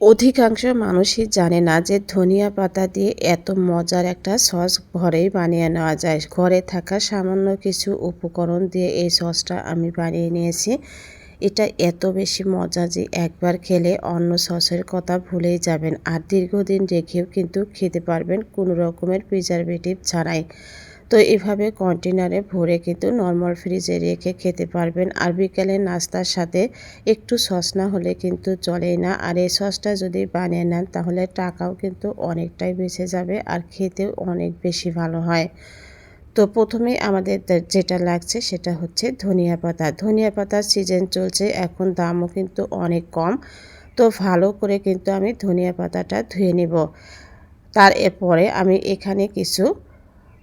অধিকাংশ মানুষই জানে না যে ধনিয়া পাতা দিয়ে এত মজার একটা সস ঘরেই বানিয়ে নেওয়া যায়। ঘরে থাকা সামান্য কিছু উপকরণ দিয়ে এই সসটা আমি বানিয়ে নিয়েছি। এটা এত বেশি মজা যে একবার খেলে অন্য সসের কথা ভুলেই যাবেন। আর দীর্ঘদিন রেখেও কিন্তু খেতে পারবেন কোনো রকমের প্রিজারভেটিভ ছাড়াই। তো এভাবে কন্টেনারে ভরে কিন্তু নর্মাল ফ্রিজে রেখে খেতে পারবেন। আর বিকেলে নাস্তার সাথে একটু সস না হলে কিন্তু চলেই না। আর এই সসটা যদি বানিয়ে নেন, তাহলে টাকাও কিন্তু অনেকটাই বেঁচে যাবে আর খেতেও অনেক বেশি ভালো হয়। তো প্রথমে আমাদের যেটা লাগছে সেটা হচ্ছে ধনিয়া পাতা। ধনিয়া পাতার সিজন চলছে, এখন দামও কিন্তু অনেক কম। তো ভালো করে কিন্তু আমি ধনিয়া পাতাটা ধুয়ে নেব। তার এরপরে আমি এখানে কিছু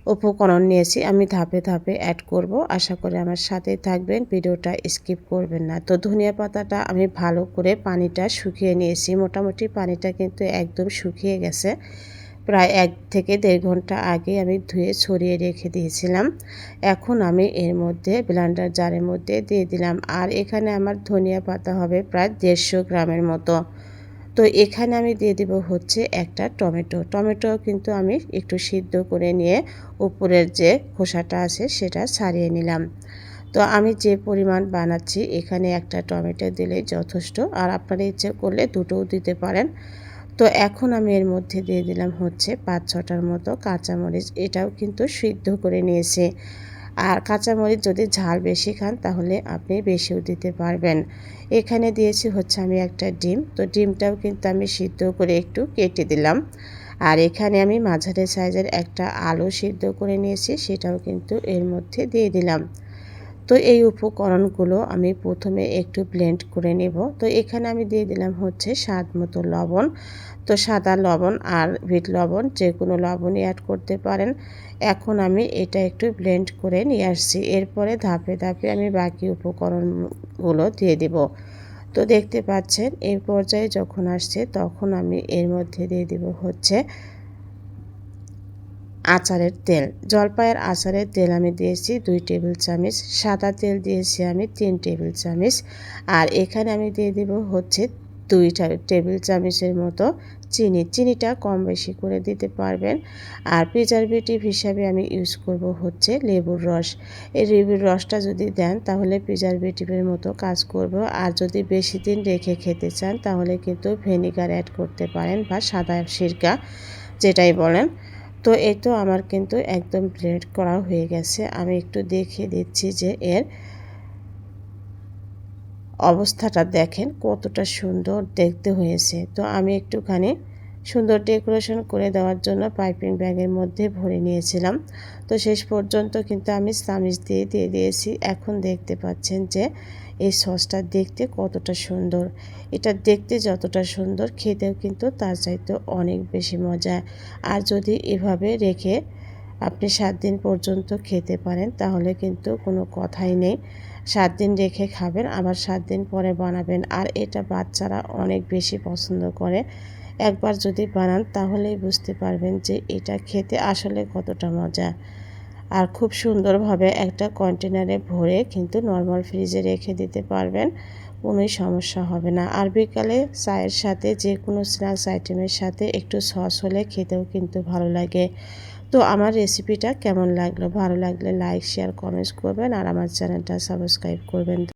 উপকরণ নিয়েছি, আমি ধাপে ধাপে অ্যাড করব। আশা করি আমার সাথেই থাকবেন, ভিডিওটা স্কিপ করবেন না। তো ধনিয়া পাতাটা আমি ভালো করে পানিটা শুকিয়ে নিয়েছি। মোটামুটি পানিটা কিন্তু একদম শুকিয়ে গেছে। প্রায় এক থেকে দেড় ঘণ্টা আগে আমি ধুয়ে ছড়িয়ে রেখে দিয়েছিলাম। এখন আমি এর মধ্যে ব্লান্ডার জারের মধ্যে দিয়ে দিলাম। আর এখানে আমার ধনিয়া পাতা হবে প্রায় দেড়শো গ্রামের মতো। তো এখানে আমি দিয়ে দেব হচ্ছে একটা টমেটো। টমেটো কিন্তু আমি একটু সিদ্ধ করে নিয়ে উপরের যে খোসাটা আছে সেটা ছাড়িয়ে নিলাম। তো আমি যে পরিমাণ বানাচ্ছি এখানে একটা টমেটো দিলে যথেষ্ট আর আপনারা ইচ্ছে করলে দুটোও দিতে পারেন। তো এখন আমি এর মধ্যে দিয়ে দিলাম হচ্ছে পাঁচ ছটার মতো কাঁচামরিচ। এটাও কিন্তু সিদ্ধ করে নিয়েছি। আর কাঁচামরিচ যদি ঝাল বেশি খান, তাহলে আপনি বেশিও দিতে পারবেন। এখানে দিয়েছি হচ্ছে আমি একটা ডিম। তো ডিমটাও কিন্তু আমি সিদ্ধ করে একটু কেটে দিলাম। আর এখানে আমি মাঝারি সাইজের একটা আলু সিদ্ধ করে নিয়েছি, সেটাও কিন্তু এর মধ্যে দিয়ে দিলাম। তো এই উপকরণগুলো আমি প্রথমে একটু ব্লেন্ড করে নেব। তো এখানে আমি দিয়ে দিলাম হচ্ছে স্বাদ মতো লবণ। তো সাদা লবণ আর বিট লবণ যে কোনো লবণই অ্যাড করতে পারেন। এখন আমি এটা একটু ব্লেন্ড করে নিয়ে আসছি। এরপরে ধাপে ধাপে আমি বাকি উপকরণগুলো দিয়ে দেব। তো দেখতে পাচ্ছেন এই পর্যায়ে যখন আসছে তখন আমি এর মধ্যে দিয়ে দেব হচ্ছে আচারের তেল। জলপাইয়ের আচারের তেল আমি দিয়েছি দুই টেবিল চামচ, সাদা তেল দিয়েছি আমি তিন টেবিল চামচ, আর এখানে আমি দিয়ে দেব হচ্ছে দুই টেবিল চামচের মতো চিনি। চিনিটা কম বেশি করে দিতে পারবেন। আর প্রিজারভেটিভ হিসাবে আমি ইউজ করব হচ্ছে লেবুর রস। এই লেবুর রসটা যদি দেন তাহলে প্রিজারভেটিভের মতো কাজ করব। আর যদি বেশি দিন রেখে খেতে চান তাহলে কিন্তু ভেনিগার অ্যাড করতে পারেন বা সাদা সিরকা যেটাই বলেন। তো এই তো আমার কিন্তু একদম ব্লেড করা হয়ে গেছে। আমি একটু দেখিয়ে দিচ্ছি যে এর অবস্থাটা দেখেন কতটা সুন্দর দেখতে হয়েছে। তো আমি একটুখানি সুন্দর ডেকোরেশন করে দেওয়ার জন্য পাইপিং ব্যাগের মধ্যে ভরে নিয়েছিলাম। তো শেষ পর্যন্ত কিন্তু আমি চামিচ দিয়ে দিয়ে দিয়েছি। এখন দেখতে পাচ্ছেন যে এই সসটা দেখতে কতটা সুন্দর। এটা দেখতে যতটা সুন্দর, খেতেও কিন্তু তার চাইতে অনেক বেশি মজা আর যদি এভাবে রেখে আপনি সাত দিন পর্যন্ত খেতে পারেন, তাহলে কিন্তু কোনো কথাই নেই। সাত দিন রেখে খাবেন, আবার সাত দিন পরে বানাবেন। আর এটা বাচ্চারা অনেক বেশি পছন্দ করে। একবার যদি বানান, তাহলেই বুঝতে পারবেন যে এটা খেতে আসলে কতটা মজা। আর খুব সুন্দরভাবে একটা কন্টেনারে ভরে কিন্তু নর্মাল ফ্রিজে রেখে দিতে পারবেন, কোনোই সমস্যা হবে না। আর বিকালে চায়ের সাথে যে কোনো স্ন্যাক্স আইটেমের সাথে একটু সস হলে খেতেও কিন্তু ভালো লাগে। তো আমার রেসিপিটা কেমন লাগল? ভালো লাগলে লাইক, শেয়ার, কমেন্টস করবেন আর আমার চ্যানেলটা সাবস্ক্রাইব করবেন।